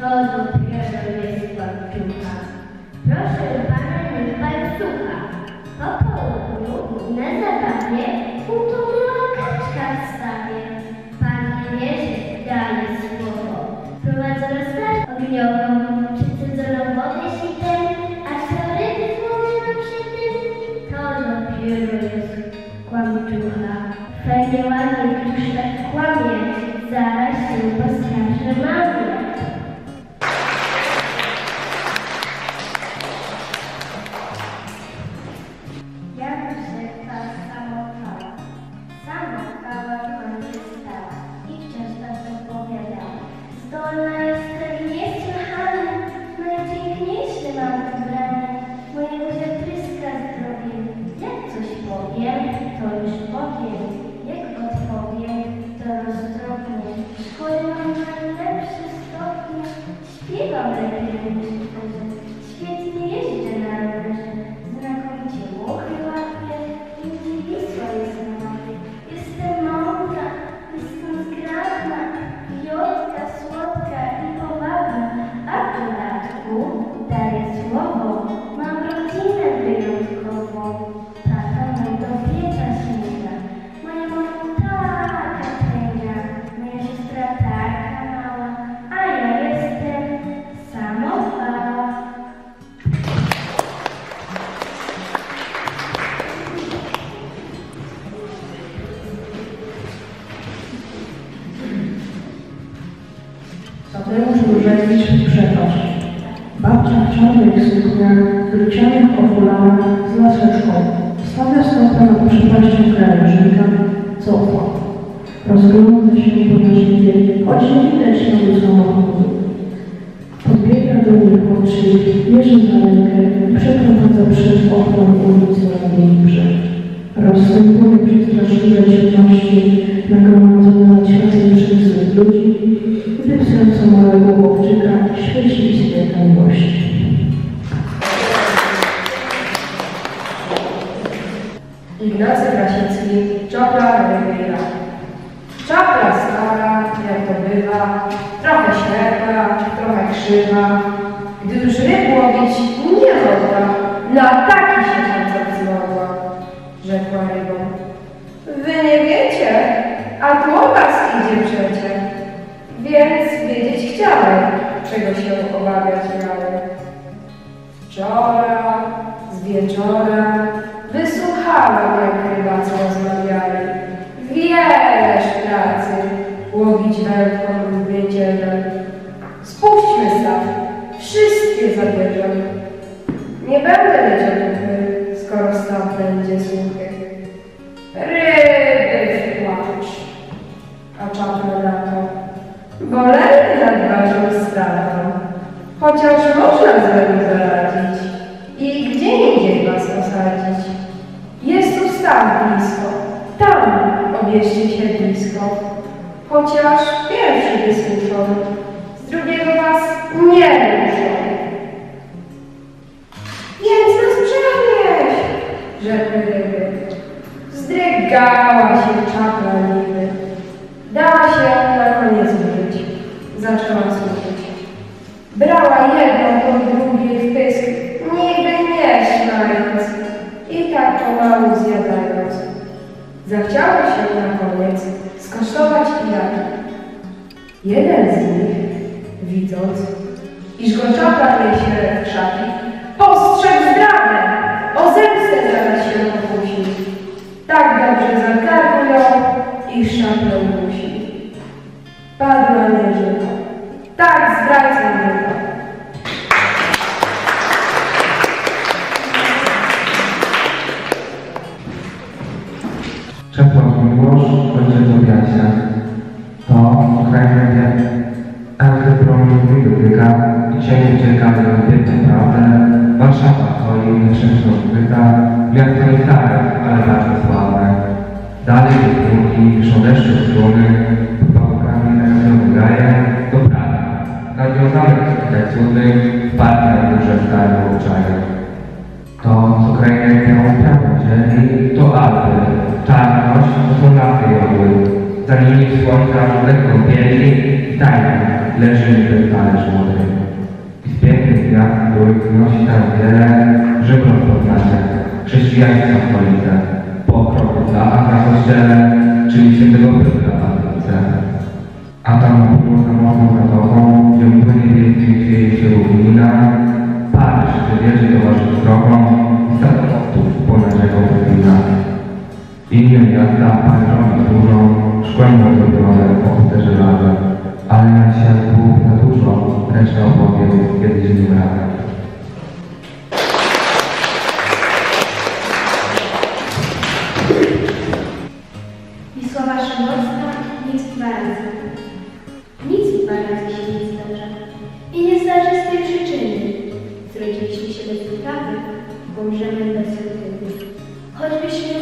to dopiero jest kłamczucha. Proszę pana, niech pan słucha. Po południu na zabawie utonęła kaczka w stawie. Pan nie wierzy, daje słowo. Prowadzono straż ogniową, przycedzono wodę sitem, a ryby złowiono przy tym, to dopiero jest kłamczucha. Fajnie ładnie, tak kłamie, and as a Tadeusz Różewicz przepaść. Babcia w czarnych sukniach, drucianych okularach z laseczką. Stawia stopę nad przepaścią krężnika, cofa. Rozgląda się podnośliwie, choć nie widać śladu samochodu. Podbiega do nich oczy, bierze za rękę i przeprowadza przez okno ulicy na jej brzeg. Rozstępuje przestraszliwe ciemności nagromadzone nad światem Czapla Rybiera. Czapla stara, jak to bywa, trochę ślepa, trochę krzywa. Gdy już ryb łowić nie mogła, na taki się koncert zmogła, rzekła rybą. Wy nie wiecie, a tu o was idzie przecie, więc wiedzieć chciałem, czego się obawiać miałem. Wczoraj, z wieczora, wysłuchałem, jak rybacy rozmawiali. Łowić wędką lub wiecielem. Spuśćmy staw, wszystkie zabierzemy. Nie będę mieć otuchy, skoro staw będzie suchy. Ryby w płacz, a czapla na to. Boleję nad waszą stratą, chociaż można z wami zaradzić i gdzie indziej was osadzić. Jest tu staw blisko, tam obierzcie się blisko, chociaż pierwszy wysłuszony, z drugiego was nie ruszą. Więc nas przenieś, rzekły ryby. Zdrygała się czapla niby. Dała się na koniec użyć. Zaczęła słuchać. Brała jedną po drugiej w pysk, niby nie śmiejąc i tak pomału zjadając. Zachciało się na koniec skosztować iraki. Jeden z nich, widząc, iż go czapla niesie w krzaki, postrzegł zdradę, o zemstę zaraz się pokusi. Tak dobrze zakarkują, iż szaplą To kraina wie. Elfy promień dotyka i cienie uciekają piękną prawdę. Warszawa to jej nieszczęśliwa odbyta. Miasto nie stare, ale bardzo sławne. Dalej jedynki, piszą deszcze struny, pałkami nawiązane gaje, do Prada. Nawiązane tak cudnych, wparte na duże stare obczaje. To, co krainę białą prawą dzieli, to Alpy. Czarność to są lafy jodły. Za ramieniu słońca lekko bieli i tajnie leży niby talerz młody. I z pięknych gwiazd, których wnosi tam wiele, go poznacie, chrześcijaństwa w stolicy, po okropnych latach na kościele, czyli Piotra w Katolice. A tam na północ mocną zatową, gdzie płynie wielkim chwieje się równina, Paryż, gdzie wieży towarzysz drogą i statków ponad rzeką Wybina. Inne miasta Paryżowi dużą, szkłem zrobione po żelaza, ale na światło na dużo, resztę opowiem kiedyś innym nic dwa razy. Nic dwa razy się nie zdarza. I nie zdarzy z tej przyczyny. Zrodziliśmy się bez uprawy, umrzemy bez wpływu. Choćbyśmy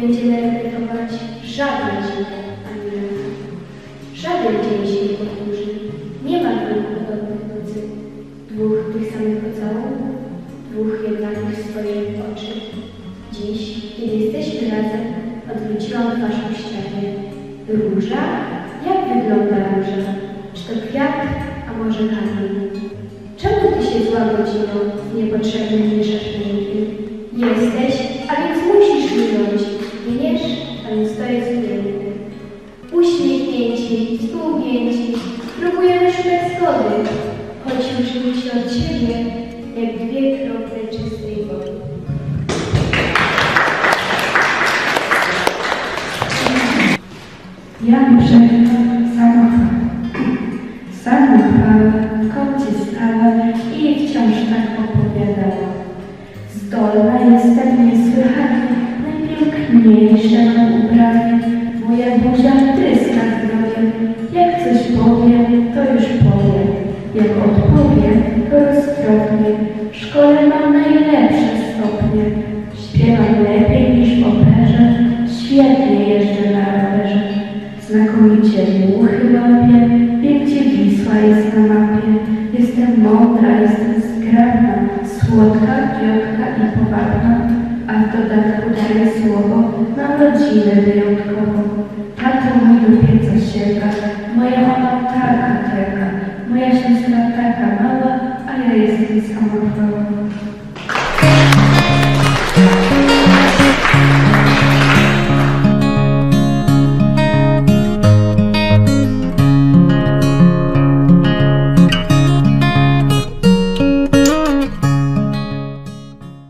będziemy repetować żadnej zimy ani razu. Żaden dzień się nie powtórzy. Nie ma dwóch podobnych nocy, dwóch tych samych pocałunków, dwóch jednakich swoich oczy. Dziś, kiedy jesteśmy razem, odwróciłam twarz ku ścianie. Róża? Jak wygląda róża? Czy to kwiat, a może kamień? Czemu ty się zła godziną z niepotrzebnym mieszasz pięknym? Jesteś, szukać zgody, choć ruszymy się od siebie, jak dwie krople czystej wody. Ja brzegam samochód. Samochód w kącie stała i wciąż tak opowiadała. Zdolna jestem niesłychanie, najpiękniejsza Świetnie jeżdżę na rowerze. Znakomicie muchy łapię, gdzie Wisła jest na mapie. Jestem mądra, jestem zgrabna, słodka, dziotka i powabna, a w dodatku daję słowo, mam rodzinę wyjątkową. Tato mój do pieca sieka,